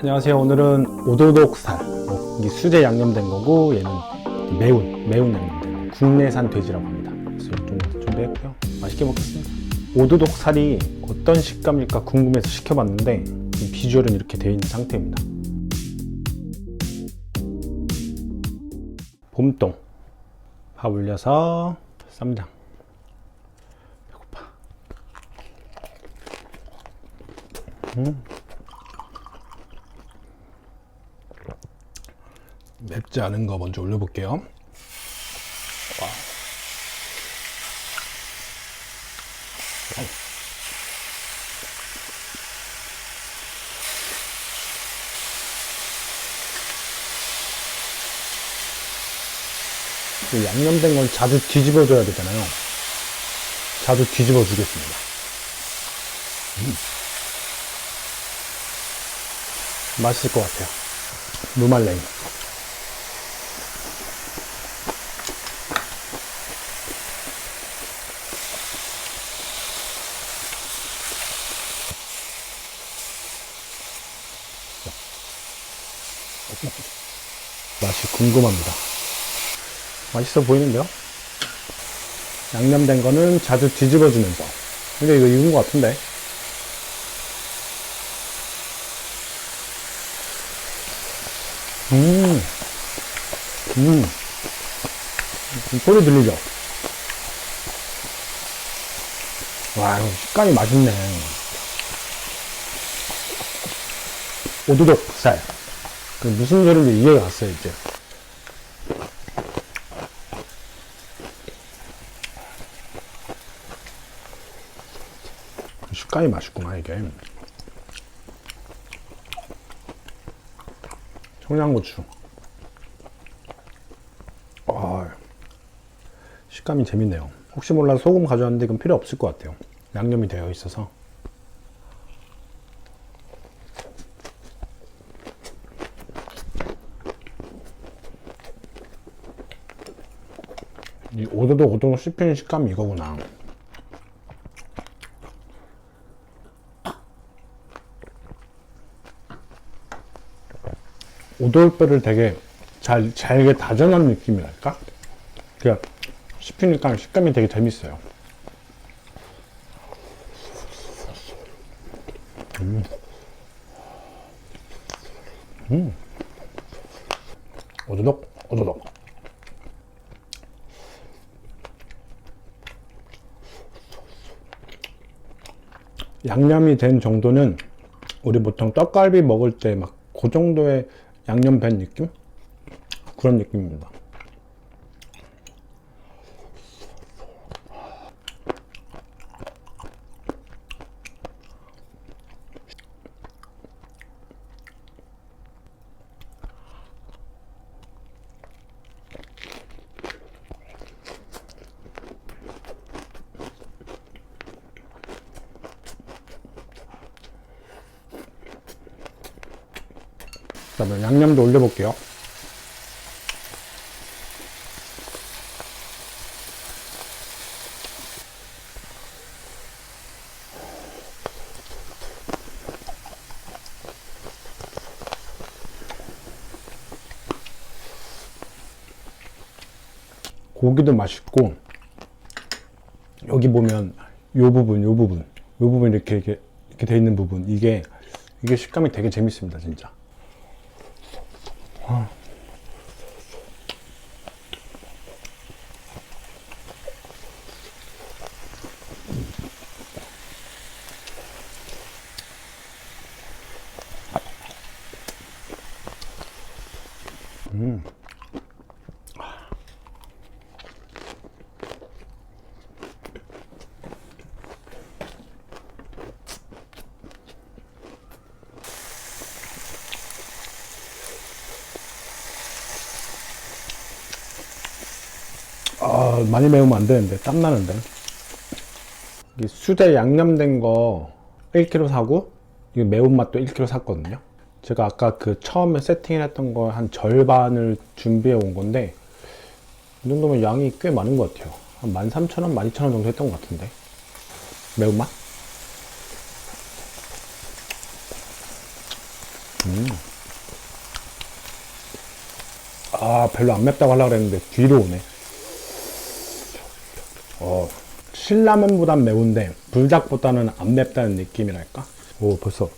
안녕하세요. 오늘은 오도독살. 뭐, 이게 수제 양념된 거고 얘는 매운 매운 양념된 거. 국내산 돼지라고 합니다. 그래서 좀 준비했고요. 맛있게 먹겠습니다. 오도독살이 어떤 식감일까 궁금해서 시켜봤는데 이 비주얼은 이렇게 되어 있는 상태입니다. 봄동 밥 올려서 쌈장 배고파. 맵지 않은 거 먼저 올려볼게요. 그 양념된 건 자주 뒤집어줘야 되잖아요. 자주 뒤집어 주겠습니다. 음. 맛있을 것 같아요. 무말랭이. 맛이 궁금합니다. 맛있어 보이는데요? 양념된 거는 자주 뒤집어 주면서. 근데 이거 익은 것 같은데? 음, 음, 소리 들리죠? 와, 식감이 맛있네. 오두독 살. 그 무슨 소리인지 이해가 갔어요, 이제. 식감이 맛있구나, 이게. 청양고추. 아, 식감이 재밌네요. 혹시 몰라 소금 가져왔는데 이건 필요 없을 것 같아요. 양념이 되어 있어서. 이 오도독 오도독 씹히는 식감이 이거구나. 오돌뼈를 되게 잘, 잘게 다져놓은 느낌이랄까? 그냥 씹히니까 식감이 되게 재밌어요. 음. 음. 오도독, 오도독. 양념이 된 정도는 우리 보통 떡갈비 먹을 때 막 그 정도의 양념 밴 느낌? 그런 느낌입니다. 그다음에 양념도 올려볼게요. 고기도 맛있고 여기 보면 요 부분, 요 부분, 요 부분 이렇게 이렇게 이렇게 돼 있는 부분 이게 이게 식감이 되게 재밌습니다, 진짜. 아, 많이 매우면 안 되는데 땀 나는데. 수제 양념된 거 1kg 사고 이 매운맛도 1kg 샀거든요. 제가 아까 그 처음에 세팅을 했던 거 한 절반을 준비해 온 건데 이 정도면 양이 꽤 많은 것 같아요. 한 13,000원, 12,000원 정도 했던 것 같은데. 매운맛? 아, 별로 안 맵다고 하려고 그랬는데 뒤로 오네. 어, 신라면보단 매운데 불닭보다는 안 맵다는 느낌이랄까? 오, 벌써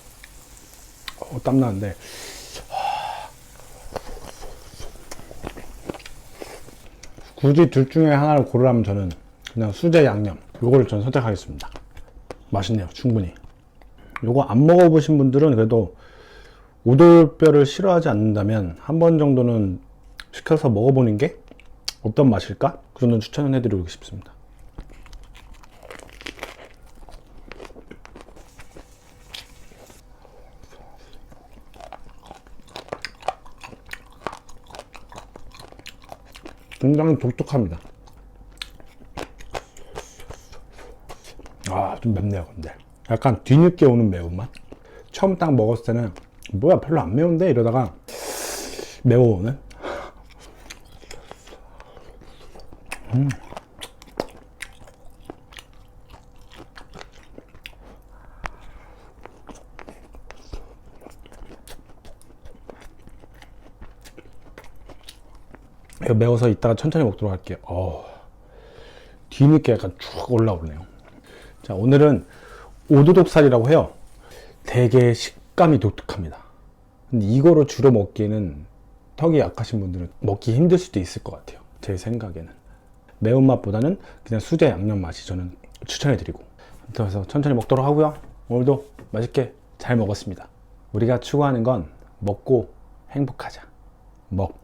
어, 땀나는데 굳이 둘 중에 하나를 고르라면 저는 그냥 수제 양념 요거를 전 선택하겠습니다. 맛있네요, 충분히. 요거 안 먹어보신 분들은 그래도 오돌뼈를 싫어하지 않는다면 한 번 정도는 시켜서 먹어보는 게 어떤 맛일까? 그 정도는 추천을 해드리고 싶습니다. 굉장히 독특합니다. 아, 좀 맵네요, 근데. 약간 뒤늦게 오는 매운맛? 처음 딱 먹었을 때는, 뭐야, 별로 안 매운데? 이러다가, 매워오는? 이거 매워서 이따가 천천히 먹도록 할게요. 어, 뒤늦게 약간 쭉 올라오네요. 자, 오늘은 오도독살이라고 해요. 되게 식감이 독특합니다. 근데 이거로 주로 먹기에는 턱이 약하신 분들은 먹기 힘들 수도 있을 것 같아요. 제 생각에는. 매운맛보다는 그냥 수제 양념 맛이 저는 추천해드리고. 그래서 천천히 먹도록 하고요. 오늘도 맛있게 잘 먹었습니다. 우리가 추구하는 건 먹고 행복하자. 먹.